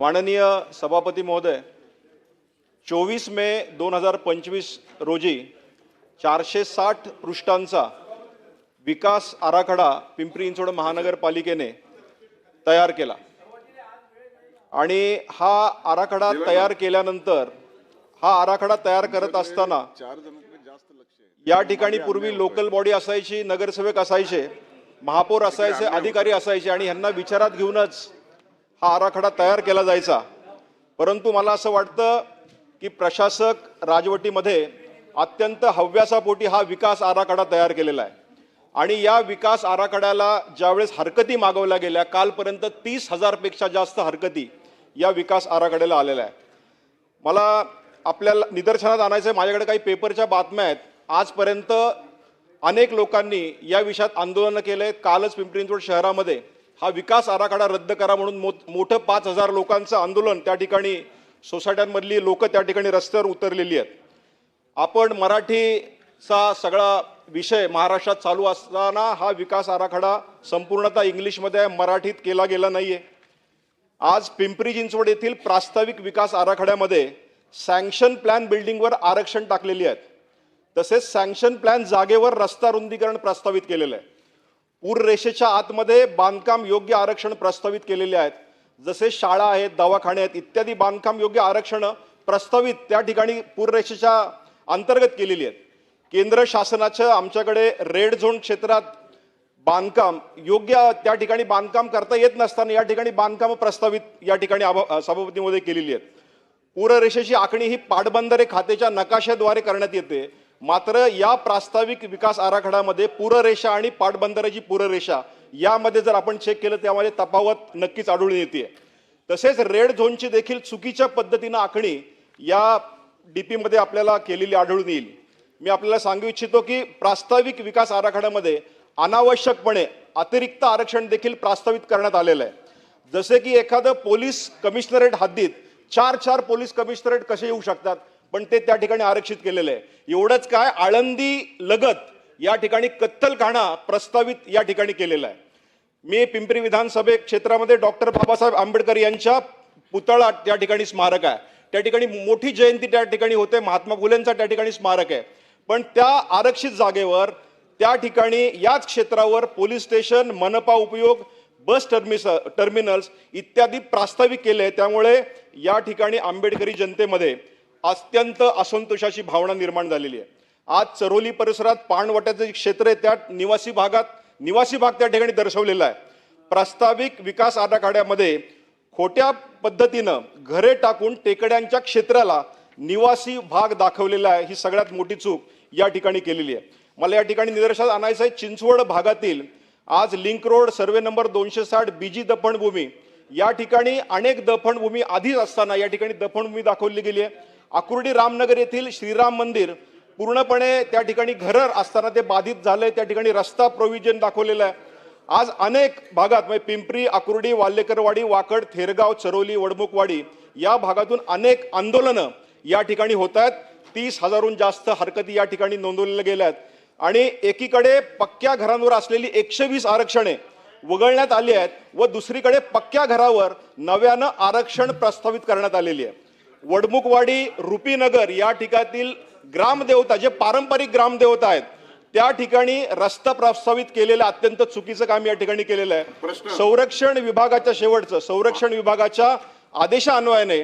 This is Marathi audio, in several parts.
माननीय सभापती महोदय चोवीस मे दोन हजार पंचवीस रोजी चारशे साठ पृष्ठांचा विकास आराखडा पिंपरी चिंचवड महानगरपालिकेने तयार केला. आणि हा आराखडा तयार केल्यानंतर हा आराखडा तयार करत असताना या ठिकाणी पूर्वी लोकल बॉडी असायची नगरसेवक असायचे महापौर असायचे अधिकारी असायचे आणि ह्यांना विचारात घेऊनच हा आराखडा तयार केला जायचा. परंतु मला असं वाटतं की प्रशासक राजवटीमध्ये अत्यंत हव्यासापोटी हा विकास आराखडा तयार केलेला आहे. आणि या विकास आराखड्याला ज्यावेळेस हरकती मागवल्या गेल्या कालपर्यंत तीस हजारपेक्षा जास्त हरकती या विकास आराखड्याला आलेल्या आहे मला आपल्याला निदर्शनात आणायचं आहे माझ्याकडे काही पेपरच्या बातम्या आहेत. आजपर्यंत अनेक लोकांनी या विषयात आंदोलनं केले कालच पिंपरी चिंचवड शहरामध्ये हा विकास आराखडा रद्द करा म्हणून मो मोठं पाच हजार लोकांचं आंदोलन त्या ठिकाणी सोसायट्यांमधली लोकं त्या ठिकाणी रस्त्यावर उतरलेली आहेत. आपण मराठीचा सगळा विषय महाराष्ट्रात चालू असताना हा विकास आराखडा संपूर्णतः इंग्लिशमध्ये आहे, मराठीत केला गेला नाही आहे आज पिंपरी चिंचवड येथील प्रास्ताविक विकास आराखड्यामध्ये सँक्शन प्लॅन बिल्डिंगवर आरक्षण टाकलेली आहेत. तसेच सँक्शन प्लॅन जागेवर रस्ता रुंदीकरण प्रस्तावित केलेलं आहे. पूररेषेच्या आतमध्ये बांधकाम योग्य आरक्षण प्रस्तावित केलेले आहेत. जसे शाळा आहेत दवाखाने आहेत इत्यादी बांधकाम योग्य आरक्षणं प्रस्तावित त्या ठिकाणी पूररेषेच्या अंतर्गत केलेली आहेत. केंद्र शासनाचं आमच्याकडे रेड झोन क्षेत्रात बांधकाम योग्य त्या ठिकाणी बांधकाम करता येत नसताना या ठिकाणी बांधकाम प्रस्तावित या ठिकाणी सभापतीमध्ये केलेली आहेत. पूररेषेची आखणी ही पाटबंधारे खात्याच्या नकाशाद्वारे करण्यात येते. मात्र या प्रास्ताविक विकास आराखड्यामध्ये पूररेषा आणि पाटबंधाऱ्याची पूररेषा यामध्ये जर आपण चेक केलं त्यामध्ये तफावत नक्कीच आढळून येते. तसेच रेड झोनची देखील चुकीच्या पद्धतीनं आखणी या डी पीमध्ये आपल्याला केलेली आढळून येईल. मी आपल्याला सांगू इच्छितो की प्रास्ताविक विकास आराखड्यामध्ये अनावश्यकपणे अतिरिक्त आरक्षण देखील प्रस्तावित करण्यात आलेलं आहे. जसे की एखादं पोलीस कमिशनरेट हद्दीत चार चार पोलीस कमिशनरेट कसे येऊ शकतात? पण ते त्या ठिकाणी आरक्षित केलेलं आहे. एवढंच काय आळंदी लगत या ठिकाणी कत्तलखाना प्रस्तावित या ठिकाणी केलेला आहे. मी पिंपरी विधानसभे क्षेत्रामध्ये डॉक्टर बाबासाहेब आंबेडकर यांच्या पुतळा त्या ठिकाणी स्मारक आहे. त्या ठिकाणी मोठी जयंती त्या ठिकाणी होते महात्मा फुलेंचा त्या ठिकाणी स्मारक आहे. पण त्या आरक्षित जागेवर त्या ठिकाणी याच क्षेत्रावर पोलीस स्टेशन मनपा उपयोग बस टर्मिस टर्मिनल्स इत्यादी प्रास्ताविक केले त्यामुळे या ठिकाणी आंबेडकरी जनतेमध्ये अत्यंत असंतोषाची भावना निर्माण झालेली आहे. आज चरोली परिसरात पाणवट्याचं जे क्षेत्र आहे त्या निवासी भागात निवासी भाग त्या ठिकाणी दर्शवलेला आहे. प्रास्ताविक विकास आराखड्यामध्ये खोट्या पद्धतीनं घरे टाकून टेकड्यांच्या क्षेत्राला निवासी भाग दाखवलेला आहे ही सगळ्यात मोठी चूक या ठिकाणी केलेली आहे. मला या ठिकाणी निदर्शनात आणायचं आहे चिंचवड भागातील आज लिंक रोड सर्वे नंबर दोनशे साठ बीजी दफणभूमी या ठिकाणी अनेक दफणभूमी आधीच असताना या ठिकाणी दफणभूमी दाखवली गेली आहे. आकुर्डी रामनगर येथील श्रीराम मंदिर पूर्णपणे त्या ठिकाणी घरं असताना ते बाधित झालंय त्या ठिकाणी रस्ता प्रोव्हिजन दाखवलेलं आहे. आज अनेक भागात म्हणजे पिंपरी आकुर्डी वाल्लेकरवाडी वाकड थेरगाव चरोली वडमुखवाडी या भागातून अनेक आंदोलनं या ठिकाणी होत आहेत. तीस हजारहून जास्त हरकती या ठिकाणी नोंदवलेल्या गेल्या आहेत. आणि एकीकडे पक्क्या घरांवर असलेली एकशे वीस आरक्षणे वगळण्यात आली आहेत व दुसरीकडे पक्क्या घरावर नव्यानं आरक्षण प्रस्तावित करण्यात आलेली आहे. वडमुखवाडी रुपीनगर या ठिकाणातील ग्रामदेवता जे पारंपरिक ग्रामदेवता आहेत त्या ठिकाणी रस्ता प्रस्तावित केलेलं अत्यंत चुकीचं काम या ठिकाणी केलेलं आहे. संरक्षण विभागाच्या शेवटचं संरक्षण विभागाच्या आदेशान्वयाने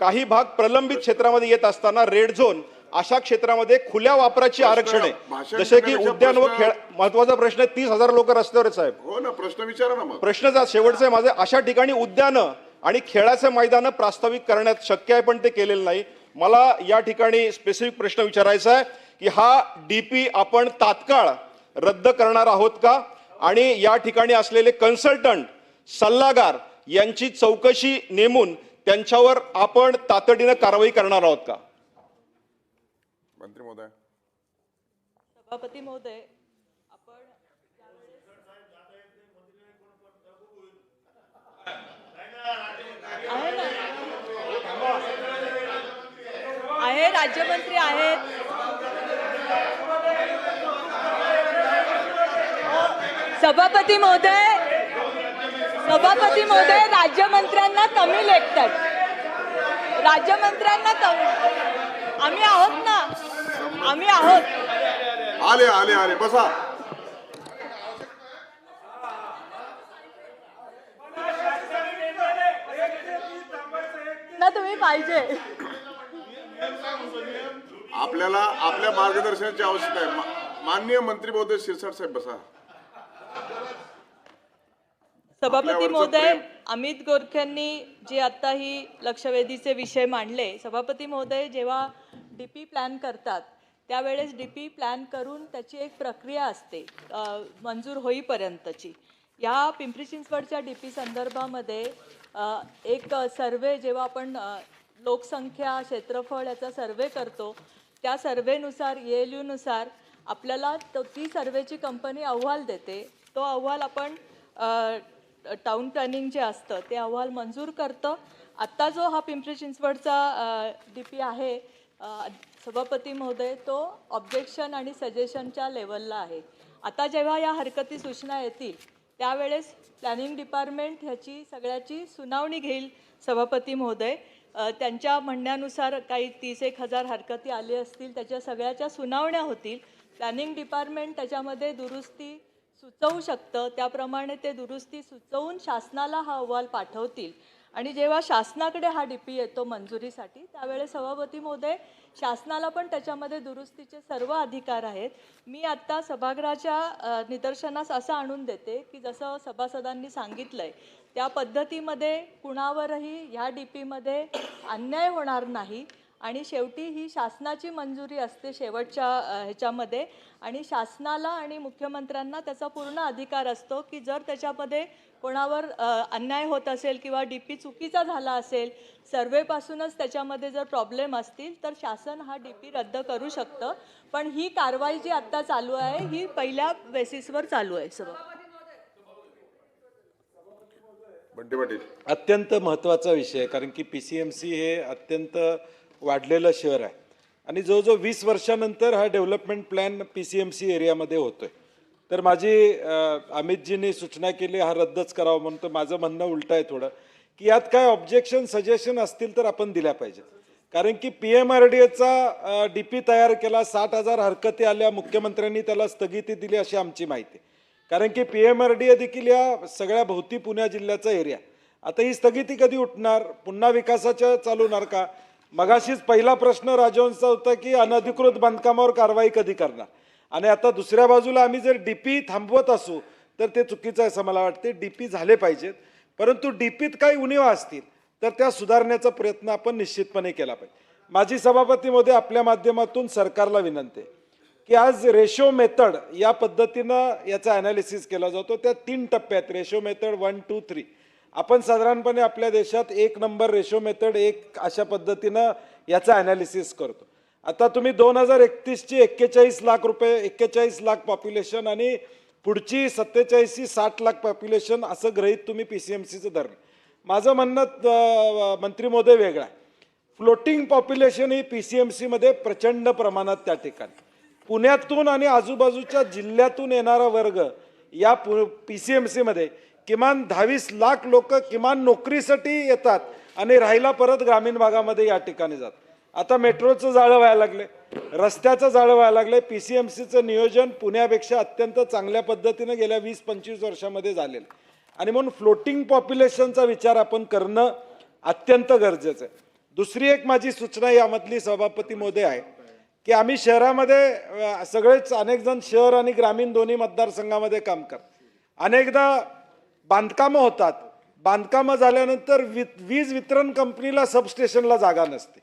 काही भाग प्रलंबित क्षेत्रामध्ये येत असताना रेड झोन अशा क्षेत्रामध्ये खुल्या वापराची आरक्षण आहे. जसे की उद्यान व खेळ महत्त्वाचा प्रश्न आहे तीस हजार लोक रस्त्यावर आहेत साहेब. हो ना प्रश्न विचारा ना शेवटचं आहे माझे. अशा ठिकाणी उद्यानं आणि खेळाचे मैदानं प्रास्ताविक करण्यात शक्य आहे पण ते केलेलं नाही मला या ठिकाणी स्पेसिफिक प्रश्न विचारायचा आहे की हा डीपी आपण तात्काळ रद्द करणार आहोत का आणि या ठिकाणी असलेले कन्सल्टंट सल्लागार यांची चौकशी नेमून त्यांच्यावर आपण तातडीनं कारवाई करणार आहोत का मंत्री महोदय सभापती महोदय आपण आहे ना? आहे राज्यमंत्री आहेत. सभापती महोदय सभापती महोदय राज्यमंत्र्यांना कमी लेखतात. राज्यमंत्र्यांना कमी. आम्ही आहोत ना? आम्ही आहोत. आले आले आले. बसा. ना तुम्ही पाहिजे. आपल्याला आपल्या मार्गदर्शनाची आवश्यकता आहे. माननीय मंत्री महोदय शिरसाट साहेब बसा. सभापती महोदय. अमित गोरख्यांनी जे आता ही लक्षवेधीचे विषय मांडले सभापती महोदय जेव्हा डी पी प्लॅन करतात त्यावेळेस डी पी प्लॅन करून त्याची एक प्रक्रिया असते मंजूर होईपर्यंतची. या पिंपरी चिंचवडच्या डी पी संदर्भामध्ये एक सर्वे जेव्हा आपण लोकसंख्या क्षेत्रफळ याचा सर्वे करतो त्या सर्वेनुसार ए एल यूनुसार आपल्याला तो ती सर्वेची कंपनी अहवाल देते. तो अहवाल आपण टाऊन प्लॅनिंग जे असतं ते अहवाल मंजूर करतं. आत्ता जो हा पिंपरी चिंचवडचा डी पी आहे सभापती महोदय तो ऑब्जेक्शन आणि सजेशनच्या लेवलला आहे. आता जेव्हा या हरकती सूचना येतील त्यावेळेस प्लॅनिंग डिपार्टमेंट ह्याची सगळ्याची सुनावणी घेईल सभापती महोदय. त्यांच्या म्हणण्यानुसार काही तीस एक हजार हरकती आली असतील त्याच्या सगळ्याच्या सुनावण्या होतील. प्लॅनिंग डिपार्टमेंट त्याच्यामध्ये दुरुस्ती सुचवू शकतं त्याप्रमाणे ते दुरुस्ती सुचवून शासनाला हा अहवाल पाठवतील. आणि जेव्हा शासनाकडे हा डी पी येतो मंजुरीसाठी त्यावेळेस सभापती मोदय शासनाला पण त्याच्यामध्ये दुरुस्तीचे सर्व अधिकार आहेत. मी आत्ता सभागृहाच्या निदर्शनास असं आणून देते की जसं सभासदांनी सांगितलं आहे त्या पद्धतीमध्ये कुणावरही ह्या डी पीमध्ये अन्याय होणार नाही आणि शेवटी ही शासनाची मंजुरी असते शेवटच्या ह्याच्यामध्ये. आणि शासनाला आणि मुख्यमंत्र्यांना त्याचा पूर्ण अधिकार असतो की जर त्याच्यामध्ये कोणावर अन्याय होत असेल किंवा डी पी चुकीचा झाला असेल सर्वेपासूनच त्याच्यामध्ये जर प्रॉब्लेम असतील तर शासन हा डी पी रद्द करू शकतं. पण ही कारवाई जी आत्ता चालू आहे ही पहिल्या बेसिसवर चालू आहे सगळं. अत्यंत महत्त्वाचा विषय आहे कारण की पी सी एम सी हे अत्यंत वाढलेलं शहर आहे. आणि जवळजवळ वीस वर्षानंतर हा development plan P C M C एरियामध्ये होतोय. तर माझी अमितजींनी सूचना केली हा रद्दच करावा म्हणून. तर माझं म्हणणं उलटं आहे थोडं की यात काय ऑब्जेक्शन सजेशन असतील तर आपण दिल्या पाहिजेत. कारण की पी एम आर डी एचा डी पी तयार केला साठ हजार हरकती आल्या मुख्यमंत्र्यांनी त्याला स्थगिती दिली अशी आमची माहिती. आहे कारण की P M R D A देखील या सगळ्या भोवती पुण्या जिल्ह्याचा एरिया. आता ही स्थगिती कधी उठणार? पुन्हा विकासाच्या चालू होणार का? मगाशीच पहिला प्रश्न राजवंशचा होता की अनधिकृत बांधकामावर कारवाई कधी करणार? आणि आता दुसऱ्या बाजूला आम्ही जर डी पी थांबवत असू तर ते चुकीचं आहे असं मला वाटते. डी पी झाले पाहिजेत. परंतु डी पीत काही उणीवा असतील तर त्या सुधारण्याचा प्रयत्न आपण निश्चितपणे केला पाहिजे. माझी सभापतीमध्ये आपल्या माध्यमातून सरकारला विनंती आहे की आज रेशो मेथड या पद्धतीनं याचा ॲनालिसिस केला जातो. त्या तीन टप्प्यात ratio method one two three आपण साधारणपणे आपल्या देशात एक नंबर रेशो मेथड एक अशा पद्धतीनं याचा ॲनालिसिस करतो. आता तुम्ही दोन हजार एकतीसची एक्केचाळीस लाख रुपये एक्केचाळीस लाख पॉप्युलेशन आणि पुढची सत्तेचाळीसची साठ लाख पॉप्युलेशन असं गृहीत तुम्ही पी सी एम सीचं धरलं. माझं म्हणणं मंत्री महोदय वेगळं आहे. फ्लोटिंग पॉप्युलेशन ही पी सी एम सीमध्ये प्रचंड प्रमाणात त्या ठिकाणी. पुण्यातून आणि आजूबाजूच्या जिल्ह्यातून येणारा वर्ग या पी सी एम सीमध्ये किमान दहावीस लाख लोक किमान नोकरीसाठी येतात आणि राहायला परत ग्रामीण भागामध्ये या ठिकाणी जातात. आता मेट्रोचं जाळं व्हायला लागले. रस्त्याचं जाळं व्हायला लागले. पी सी एम सीचं नियोजन पुण्यापेक्षा अत्यंत चांगल्या पद्धतीनं गेल्या वीस पंचवीस वर्षामध्ये झालेलं. आहे. आणि म्हणून फ्लोटिंग पॉप्युलेशनचा विचार आपण करणं अत्यंत गरजेचं आहे. दुसरी एक माझी सूचना यामधली सभापती मोदय आहे की आम्ही शहरामध्ये सगळेच अनेक जण शहर आणि ग्रामीण दोन्ही मतदारसंघामध्ये काम करतात अनेकदा बांधकामं होतात. बांधकामं झाल्यानंतर वि वीज वितरण कंपनीला सबस्टेशनला जागा नसते.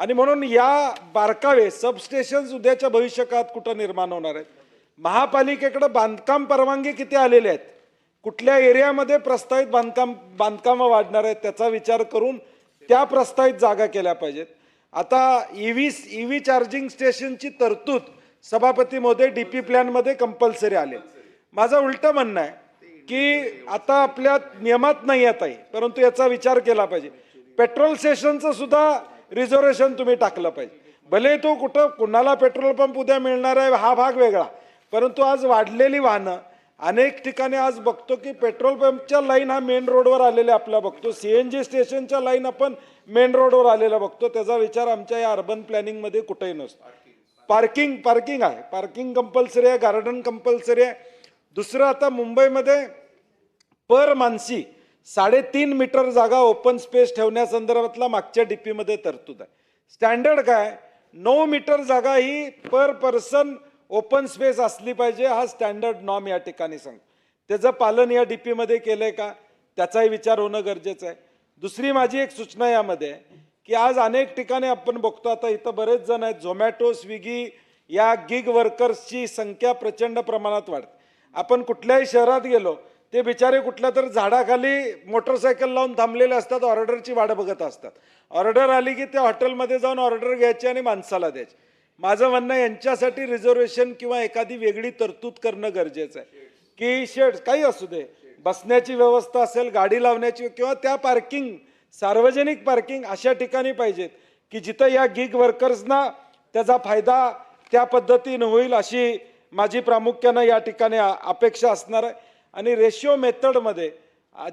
आणि म्हणून या बारकावे सबस्टेशन्स उद्याच्या भविष्यकाळात कुठं निर्माण होणार आहेत? महापालिकेकडं बांधकाम परवानगी किती आलेले आहेत? कुठल्या एरियामध्ये प्रस्तावित बांधकाम बांधकामं वाढणार आहेत त्याचा विचार करून त्या प्रस्तावित जागा केल्या पाहिजेत. आता E V E V charging स्टेशनची तरतूद सभापती महोदय डी पी प्लॅनमध्ये कंपल्सरी आले. माझं उलटं म्हणणं आहे की आता आपल्या नियमात नाही येत आहे परंतु याचा विचार केला पाहिजे. पेट्रोल स्टेशनचं सुद्धा रिझर्वेशन तुम्ही टाकलं पाहिजे. भले तो कुठं कुणाला पेट्रोल पंप उद्या मिळणार आहे हा भाग वेगळा. परंतु आज वाढलेली वाहनं अनेक ठिकाणी आज बघतो की पेट्रोल पंपच्या लाईन हा मेन रोडवर आलेल्या आपल्या बघतो. सी एन जी स्टेशनच्या लाईन आपण मेन रोडवर आलेला बघतो. त्याचा विचार आमच्या या अर्बन प्लॅनिंगमध्ये कुठेही नसतो. पार्किंग पार्किंग आहे. पार्किंग कंपल्सरी आहे गार्डन कंपल्सरी आहे. दुसरं आता मुंबईमध्ये पर मानसी साडेतीन मीटर जागा ओपन स्पेस ठेवण्यासंदर्भातला मागच्या डीपीमध्ये तरतूद आहे. स्टँडर्ड काय? नऊ मीटर जागा ही पर पर्सन ओपन स्पेस असली पाहिजे हा स्टँडर्ड नॉर्म या ठिकाणी सांग त्याचं पालन या डीपीमध्ये केलंय का? त्याचाही विचार होणं गरजेचं आहे. दुसरी माझी एक सूचना यामध्ये आहे की आज अनेक ठिकाणी आपण बघतो आता इथं बरेच जण आहेत झोमॅटो स्विगी या गिग वर्कर्सची संख्या प्रचंड प्रमाणात वाढते. आपण कुठल्याही शहरात गेलो ते बिचारे कुठल्या तर झाडाखाली मोटरसायकल लावून थांबलेले असतात ऑर्डरची वाट बघत असतात. ऑर्डर आली की त्या हॉटेलमध्ये जाऊन ऑर्डर घ्यायची आणि माणसाला द्यायची. माझं म्हणणं यांच्यासाठी रिझर्वेशन किंवा एखादी वेगळी तरतूद करणं गरजेचं आहे. की शेड काही असू दे. बसण्याची व्यवस्था असेल गाडी लावण्याची किंवा त्या पार्किंग सार्वजनिक पार्किंग अशा ठिकाणी पाहिजेत की जिथं या गिग वर्कर्सना त्याचा फायदा त्या पद्धतीनं होईल अशी माझी प्रामुख्यानं या ठिकाणी अपेक्षा असणार आहे. आणि रेशिओ मेथडमध्ये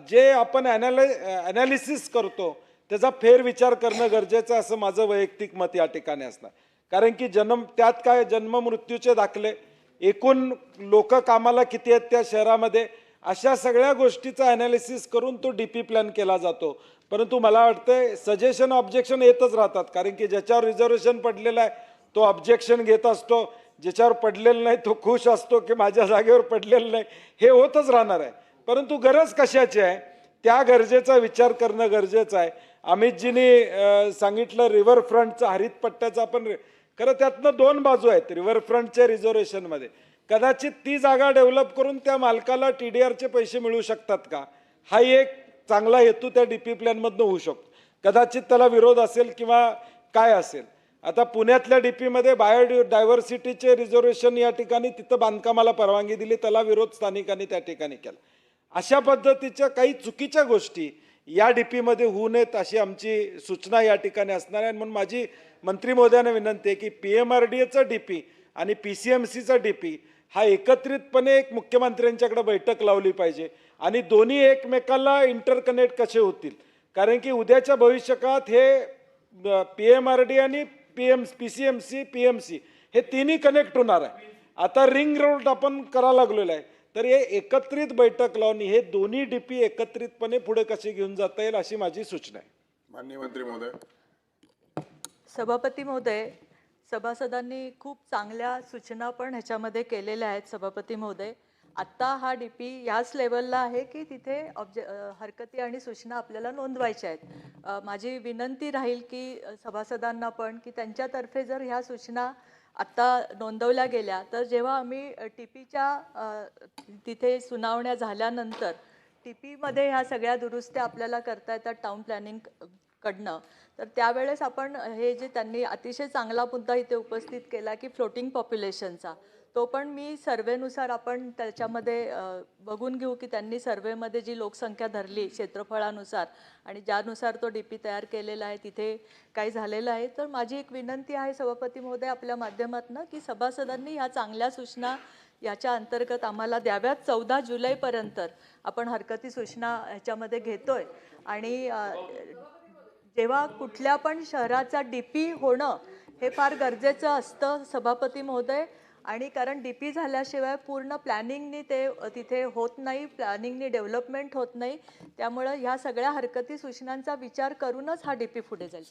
जे आपण ॲनालाय ॲनालिसिस करतो त्याचा फेरविचार करणं गरजेचं आहे असं माझं वैयक्तिक मत या ठिकाणी असणार. कारण की जन्म त्यात काय जन्म मृत्यूचे दाखले एकूण लोक कामाला किती आहेत त्या शहरामध्ये अशा सगळ्या गोष्टीचा ॲनालिसिस करून तो डी पी प्लॅन केला जातो. परंतु मला वाटतं सजेशन ऑब्जेक्शन येतच राहतात. कारण की ज्याच्यावर रिझर्वेशन पडलेलं आहे तो ऑब्जेक्शन घेत असतो. ज्याच्यावर पडलेलं नाही तो खुश असतो की माझ्या जागेवर पडलेलं नाही. हे होतच राहणार आहे. परंतु गरज कशाची आहे? त्या गरजेचा विचार करणं गरजेचं आहे. अमितजींनी सांगितलं रिव्हरफ्रंटचा हरित पट्ट्याचा आपण खरं त्यातनं दोन बाजू आहेत रिव्हरफ्रंटच्या रिझर्वेशनमध्ये. कदाचित ती जागा डेव्हलप करून त्या मालकाला टी डी आरचे पैसे मिळू शकतात का? हा एक चांगला हेतू त्या डी पी प्लॅनमधनं होऊ शकतो. कदाचित त्याला विरोध असेल किंवा काय असेल. आता पुण्यातल्या डीपीमध्ये बायो डायव्हर्सिटीचे रिझर्वेशन या ठिकाणी तिथं बांधकामाला परवानगी दिली त्याला विरोध स्थानिकांनी त्या ठिकाणी केला. अशा पद्धतीच्या काही चुकीच्या गोष्टी या डीपीमध्ये होऊ नयेत अशी आमची सूचना या ठिकाणी असणार आहे. म्हणून माझी मंत्री महोदयांना विनंती आहे की पी एम आर डी एचा डी पी आणि पी सी एम सीचा डी पी हा एकत्रितपणे एक मुख्यमंत्र्यांच्याकडे बैठक लावली पाहिजे आणि दोन्ही एकमेकाला इंटरकनेक्ट कसे होतील? कारण की उद्याच्या भविष्यकाळात हे पी एम आर डी आणि P M P C M C P M C हे तिन्ही कनेक्ट होणार आहे. आता रिंग रोड आपण करायला लागलेलो आहे. तर हे एकत्रित बैठक लावून हे दोन्ही डीपी एकत्रितपणे पुढे कसे घेऊन जाता येईल अशी माझी सूचना आहे. माननीय मंत्री महोदय. सभापती महोदय सभासदांनी खूप चांगल्या सूचना पण ह्याच्यामध्ये केलेल्या आहेत सभापती महोदय. आत्ता हा डी पी याच लेवलला आहे की तिथे ऑब्जे हरकती आणि सूचना आपल्याला नोंदवायच्या आहेत. माझी विनंती राहील की सभासदांना पण की त्यांच्यातर्फे जर ह्या सूचना आत्ता नोंदवल्या गेल्या तर जेव्हा आम्ही टी पीच्या तिथे सुनावण्या झाल्यानंतर टी पीमध्ये ह्या सगळ्या दुरुस्त्या आपल्याला करता येतात टाऊन प्लॅनिंग कडनं तर त्यावेळेस आपण हे जे त्यांनी अतिशय चांगला मुद्दा इथे उपस्थित केला की फ्लोटिंग पॉप्युलेशनचा तो पण मी सर्वेनुसार आपण त्याच्यामध्ये बघून घेऊ की त्यांनी सर्वेमध्ये जी लोकसंख्या धरली क्षेत्रफळानुसार आणि ज्यानुसार तो डी पी तयार केलेला आहे तिथे काही झालेलं आहे तर माझी एक विनंती आहे सभापती महोदय आपल्या माध्यमातून की सभासदांनी ह्या चांगल्या सूचना याच्या अंतर्गत आम्हाला द्याव्यात. चौदा जुलैपर्यंत आपण हरकती सूचना ह्याच्यामध्ये घेतोय आणि जेव्हा कुठल्या पण शहराचा डी पी होणं हे फार गरजेचं असतं सभापती महोदय. आणि कारण डी पी झाल्याशिवाय पूर्ण प्लॅनिंगनी ते तिथे होत नाही प्लॅनिंगनी डेव्हलपमेंट होत नाही. त्यामुळं ह्या सगळ्या हरकती सूचनांचा विचार करूनच हा डी पी पुढे जाईल.